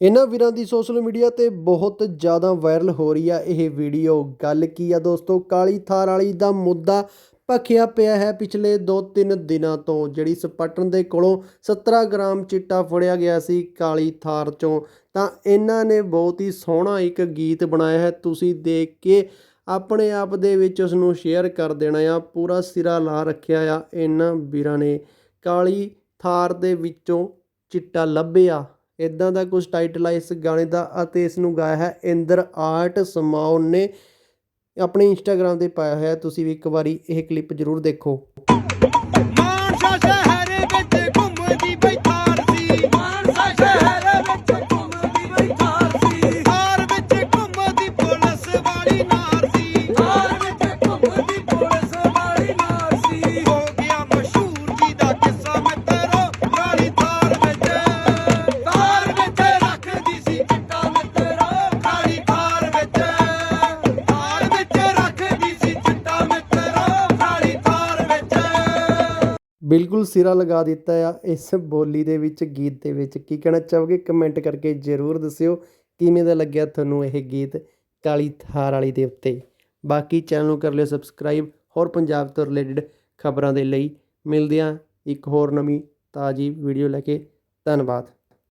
ਇਹਨਾਂ ਵੀਰਾਂ ਦੀ social media ਤੇ ਬਹੁਤ ਜ਼ਿਆਦਾ ਵਾਇਰਲ ਹੋ ਰਹੀ ਆ ਇਹ ਵੀਡੀਓ। ਗੱਲ ਕੀ ਆ ਦੋਸਤੋ, ਕਾਲੀ ਥਾਰ ਵਾਲੀ ਦਾ ਮੁੱਦਾ ਭਖਿਆ ਪਿਆ ਹੈ ਪਿਛਲੇ 2-3 ਦਿਨਾਂ ਤੋਂ, ਜਿਹੜੀ ਸਪਟਨ ਦੇ ਕੋਲੋਂ 17 ਗ੍ਰਾਮ ਚਿੱਟਾ ਫੜਿਆ ਗਿਆ ਸੀ ਕਾਲੀ ਥਾਰ ਚੋਂ। ਤਾਂ ਇਹਨਾਂ ਨੇ ਬਹੁਤ ਹੀ ਸੋਹਣਾ ਇੱਕ ਗੀਤ ਬਣਾਇਆ ਹੈ, ਤੁਸੀਂ ਦੇਖ ਕੇ ਆਪਣੇ ਆਪ ਦੇ ਵਿੱਚ ਉਸ ਨੂੰ ਸ਼ੇਅਰ ਕਰ ਦੇਣਾ ਆ, ਪੂਰਾ ਸਿਰਾ ਲਾ ਰੱਖਿਆ ਆ ਇਹਨਾਂ ਵੀਰਾਂ ਨੇ। ਕਾਲੀ ਥਾਰ ਦੇ ਵਿੱਚੋਂ ਚਿੱਟਾ ਲੱਭਿਆ। ਇਦਾਂ ਦਾ ਕੁਝ ਟਾਈਟਲ ਆ ਇਸ ਗਾਣੇ ਦਾ ਅਤੇ ਇਸ ਨੂੰ ਗਾਇਆ ਹੈ ਇੰਦਰ ਆਰਟ ਸਮਾਉਨ ਨੇ। ਆਪਣੇ ਇੰਸਟਾਗ੍ਰam ਤੇ ਪਾਇਆ ਹੋਇਆ ਤੁਸੀਂ ਵੀ ਇੱਕ ਵਾਰੀ ਇਹ ਕਲਿੱਪ ਜ਼ਰੂਰ ਦੇਖੋ। ਮਾਨਸਾ ਬਿਲਕੁਲ ਸਿਰਾ ਲਗਾ ਦਿੱਤਾ ਆ ਇਸ ਬੋਲੀ ਦੇ ਵਿੱਚ, ਗੀਤ ਦੇ ਵਿੱਚ। ਕੀ ਕਹਿਣਾ ਚਾਹੋਗੇ? ਕਮੈਂਟ ਕਰਕੇ ਜ਼ਰੂਰ ਦੱਸਿਓ। ਕਿਵੇਂ ਦਾ ਲੱਗਿਆ ਤੁਹਾਨੂੰ ਇਹ ਗੀਤ ਕਾਲੀ ਥਾਰ ਵਾਲੀ ਦੇ ਉੱਤੇ? ਬਾਕੀ ਚੈਨਲ ਨੂੰ ਕਰ ਲਿਓ ਸਬਸਕ੍ਰਾਈਬ ਹੋਰ ਪੰਜਾਬ ਤੋਂ ਰਿਲੇਟਡ ਖਬਰਾਂ ਦੇ ਲਈ ਮਿਲਦੇ ਹਾਂ ਇੱਕ ਹੋਰ ਨਵੀਂ ਤਾਜ਼ੀ ਵੀਡੀਓ ਲੈ ਕੇ। ਧੰਨਵਾਦ।